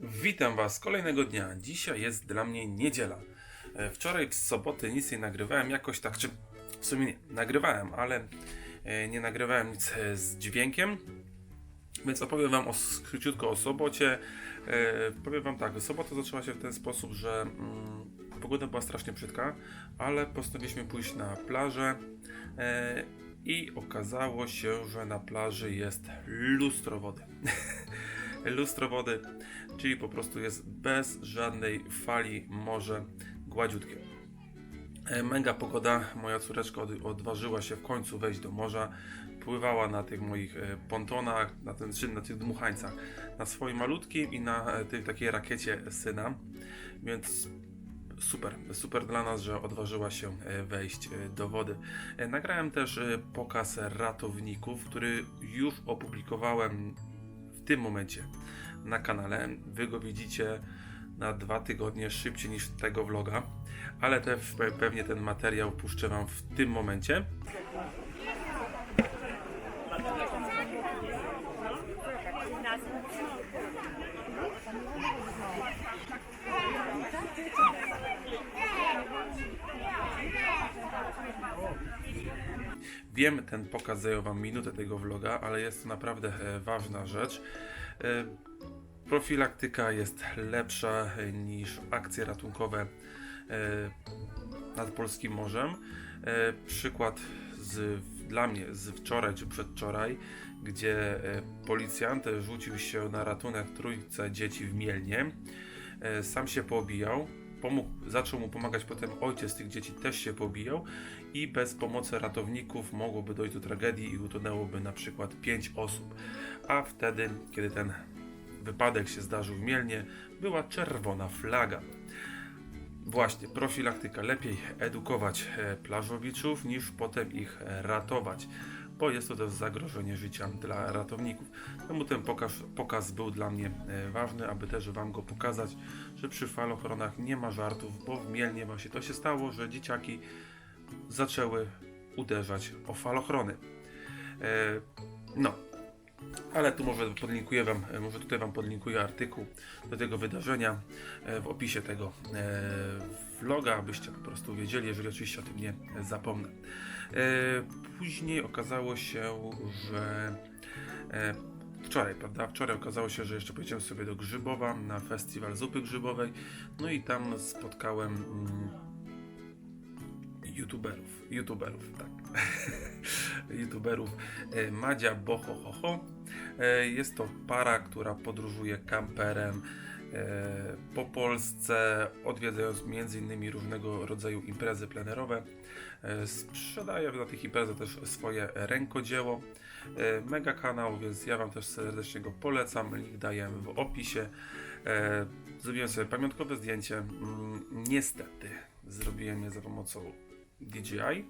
Witam Was kolejnego dnia. Dzisiaj jest dla mnie niedziela. E, Wczoraj w soboty nic nie nagrywałem, jakoś tak, czy w sumie nie, nagrywałem, ale e, nie nagrywałem nic e, z dźwiękiem. Więc opowiem Wam o, króciutko o sobocie. Powiem Wam tak, sobota zaczęła się w ten sposób, że mm, pogoda była strasznie brzydka, ale postanowiliśmy pójść na plażę i okazało się, że na plaży jest lustro wody. lustro wody, czyli po prostu jest bez żadnej fali morze gładziutkie. E, Mega pogoda, moja córeczka od, odważyła się w końcu wejść do morza, pływała na tych moich e, pontonach, na, ten, na tych dmuchańcach, na swoim malutkim i na e, tej takiej rakiecie syna, więc super, super dla nas, że odważyła się wejść do wody. Nagrałem też pokaz ratowników, który już opublikowałem w tym momencie na kanale. Wy go widzicie na dwa tygodnie szybciej niż tego vloga, ale pe- pewnie ten materiał puszczę Wam w tym momencie. Wiem, ten pokaz zajął Wam minutę tego vloga, ale jest to naprawdę e, ważna rzecz. E, Profilaktyka jest lepsza e, niż akcje ratunkowe nad polskim morzem. Przykład z, dla mnie z wczoraj czy przedwczoraj, gdzie policjant rzucił się na ratunek trójce dzieci w Mielnie. Sam się poobijał. Pomógł, zaczął mu pomagać potem ojciec tych dzieci też się pobijał i bez pomocy ratowników mogłoby dojść do tragedii i utonęłoby na przykład 5 osób. A wtedy, kiedy ten wypadek się zdarzył w Mielnie, była czerwona flaga. Właśnie, profilaktyka. Lepiej edukować e, plażowiczów niż potem ich ratować, bo jest to też zagrożenie życia dla ratowników. Temu ten pokaz, był dla mnie e, ważny, aby też Wam go pokazać, że przy falochronach nie ma żartów, bo w Mielnie właśnie to się stało, że dzieciaki zaczęły uderzać o falochrony. E, no, ale tu może podlinkuję wam, e, może tutaj wam podlinkuję artykuł do tego wydarzenia w opisie tego vloga, abyście po prostu wiedzieli, jeżeli oczywiście o tym nie zapomnę. E, Później okazało się, że e, wczoraj, prawda? Wczoraj okazało się, że jeszcze pojedziemy sobie do Grzybowa na festiwal zupy grzybowej. No i tam spotkałem mm, youtuberów, youtuberów, tak. youtuberów e, Madzia Boho Ho, Ho. E, Jest to para, która podróżuje kamperem po Polsce, odwiedzając m.in. różnego rodzaju imprezy plenerowe. E, Sprzedaje na tych imprezach też swoje rękodzieło. E, Mega kanał, więc ja Wam też serdecznie go polecam. Link daję w opisie. E, Zrobiłem sobie pamiątkowe zdjęcie. Mm, Niestety zrobiłem je za pomocą DJI.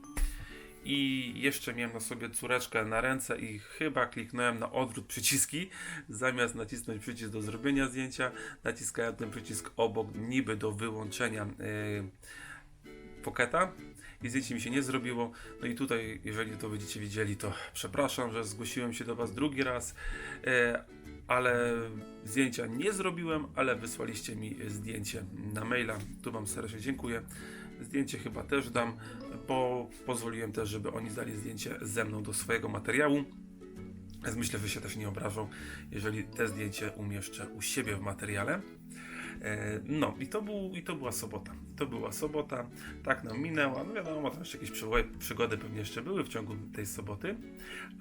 I jeszcze miałem na sobie córeczkę na ręce i chyba kliknąłem na odwrót przyciski. Zamiast nacisnąć przycisk do zrobienia zdjęcia, naciskałem ten przycisk obok niby do wyłączenia yy, Pocketa i zdjęcie mi się nie zrobiło. No i tutaj, jeżeli to będziecie widzieli, to przepraszam, że zgłosiłem się do Was drugi raz, yy, ale zdjęcia nie zrobiłem, ale wysłaliście mi zdjęcie na maila. Tu Wam serdecznie dziękuję. Zdjęcie chyba też dam, bo pozwoliłem też, żeby oni dali zdjęcie ze mną do swojego materiału. Więc myślę, że się też nie obrażą, jeżeli te zdjęcie umieszczę u siebie w materiale. E, No i to, był, i to była sobota. To była sobota, tak nam minęła. No wiadomo, tam jeszcze jakieś przygo- przygody pewnie jeszcze były w ciągu tej soboty.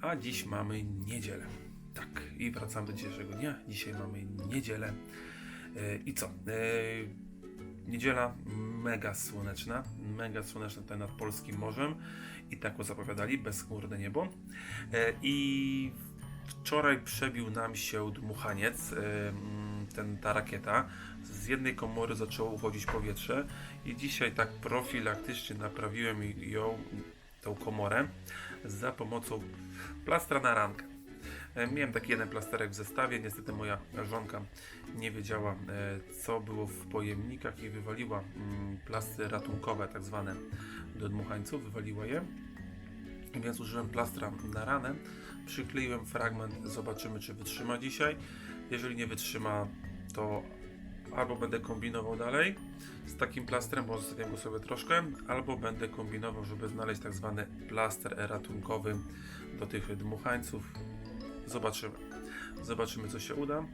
A dziś mamy niedzielę. Tak, i wracamy do dzisiejszego dnia. Dzisiaj mamy niedzielę. E, I co? Niedziela mega słoneczna, mega słoneczna tutaj nad polskim morzem i tak zapowiadali, bezchmurne niebo. E, I wczoraj przebił nam się dmuchaniec, e, ten, ta rakieta. Z jednej komory zaczęło uchodzić powietrze i dzisiaj tak profilaktycznie naprawiłem ją, tą komorę, za pomocą plastra na rankę. E, Miałem taki jeden plasterek w zestawie, niestety moja żonka nie wiedziała e, co było w pojemnikach i wywaliła mm, plasty ratunkowe tak zwane do dmuchańców, wywaliła je. Więc użyłem plastra na ranę, przykleiłem fragment, zobaczymy czy wytrzyma dzisiaj. Jeżeli nie wytrzyma, to albo będę kombinował dalej z takim plastrem, bo zostawiam go sobie troszkę, albo będę kombinował, żeby znaleźć tak zwany plaster ratunkowy do tych dmuchańców. Zobaczymy. Zobaczymy, co się uda.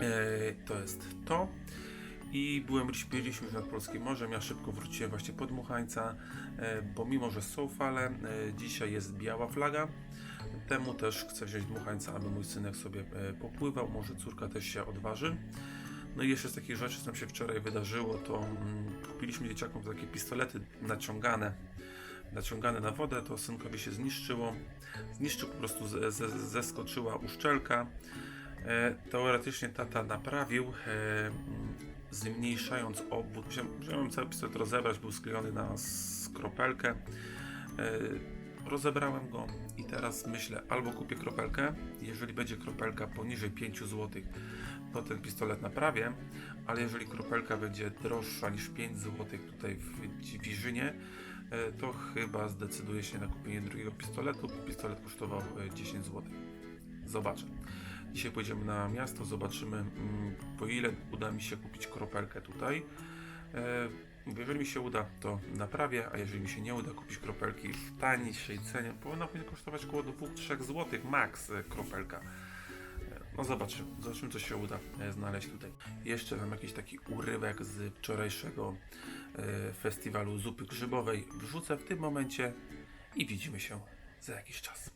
E, to jest to. I byłem, byliśmy już nad Polskim Morzem. Ja szybko wróciłem właśnie pod Dmuchańca, e, bo mimo, że są fale, e, dzisiaj jest biała flaga. Temu też chcę wziąć Dmuchańca, aby mój synek sobie e, popływał. Może córka też się odważy. No i jeszcze z takich rzeczy, co nam się wczoraj wydarzyło, to mm, kupiliśmy dzieciakom takie pistolety naciągane, naciągane na wodę, to synkowi się zniszczyło. Zniszczył po prostu, ze, ze, zeskoczyła uszczelka. E, teoretycznie tata naprawił, e, zmniejszając obwód. Musiałem, cały pistolet rozebrać, był sklejony na skropelkę. E, rozebrałem go i teraz myślę, albo kupię kropelkę, jeżeli będzie kropelka poniżej 5 zł, to ten pistolet naprawię, ale jeżeli kropelka będzie droższa niż 5 zł tutaj w Dziwiżynie, e, to chyba zdecyduję się na kupienie drugiego pistoletu. Pistolet kosztował e, 10 zł. Zobaczę. Dzisiaj pojedziemy na miasto, zobaczymy mm, po ile uda mi się kupić kropelkę tutaj. E, jeżeli mi się uda, to naprawię, a jeżeli mi się nie uda kupić kropelki w tańszej cenie, powinna kosztować około 2-3 zł max e, kropelka. E, No zobaczymy, zobaczymy co się uda e, znaleźć tutaj. Jeszcze mam jakiś taki urywek z wczorajszego e, festiwalu zupy grzybowej. Wrzucę w tym momencie i widzimy się za jakiś czas.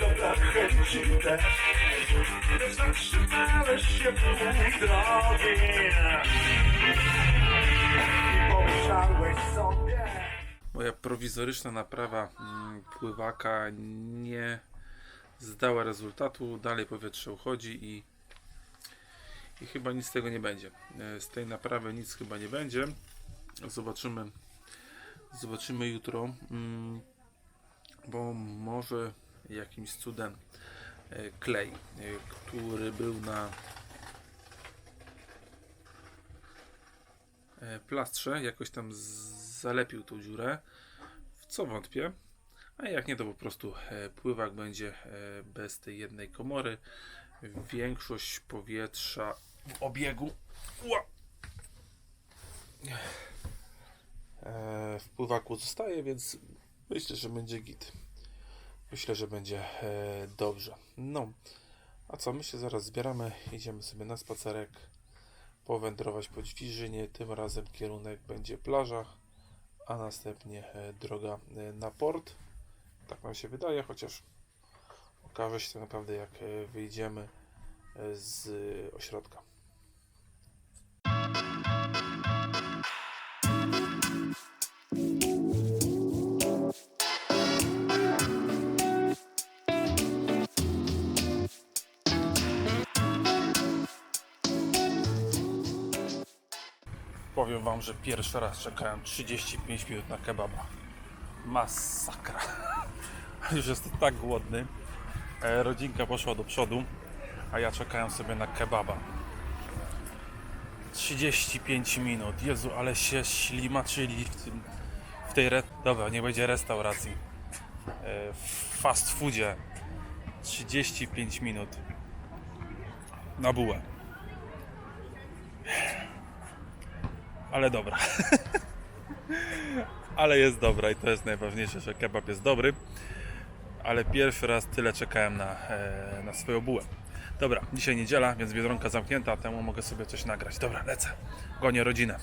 Dobra chęci też zatrzymałeś się pół drogi I pomyślałeś sobie Moja prowizoryczna naprawa mm, pływaka nie zdała rezultatu. Dalej powietrze uchodzi i, i chyba nic z tego nie będzie. E, Z tej naprawy nic chyba nie będzie. Zobaczymy. Zobaczymy jutro. Bo może jakimś cudem e, klej, e, który był na e, plastrze, jakoś tam zalepił tą dziurę, w co wątpię. A jak nie, to po prostu pływak będzie bez tej jednej komory. Większość powietrza w obiegu! E, w pływaku zostaje, więc myślę, że będzie git. Myślę, że będzie e, dobrze. No, a co? My się zaraz zbieramy, idziemy sobie na spacerek, powędrować po Ćwiżynie. Tym razem kierunek będzie plaża, a następnie e, droga e, na port. Tak nam się wydaje, chociaż okaże się to naprawdę jak wyjdziemy z ośrodka. Powiem Wam, że pierwszy raz czekałem 35 minut na kebaba. Masakra. Już jestem tak głodny. E, Rodzinka poszła do przodu, a ja czekałem sobie na kebaba. 35 minut. Jezu, ale się ślimaczyli w tym. W tej re... Dobra, nie będzie restauracji. E, W fast foodzie. 35 minut. Na bułę. Ale dobra. ale jest dobra i to jest najważniejsze, że kebab jest dobry. Ale pierwszy raz tyle czekałem na, e, na swoją bułę. Dobra, dzisiaj niedziela, więc Biedronka zamknięta, temu mogę sobie coś nagrać. Dobra, lecę. Gonię rodzinę.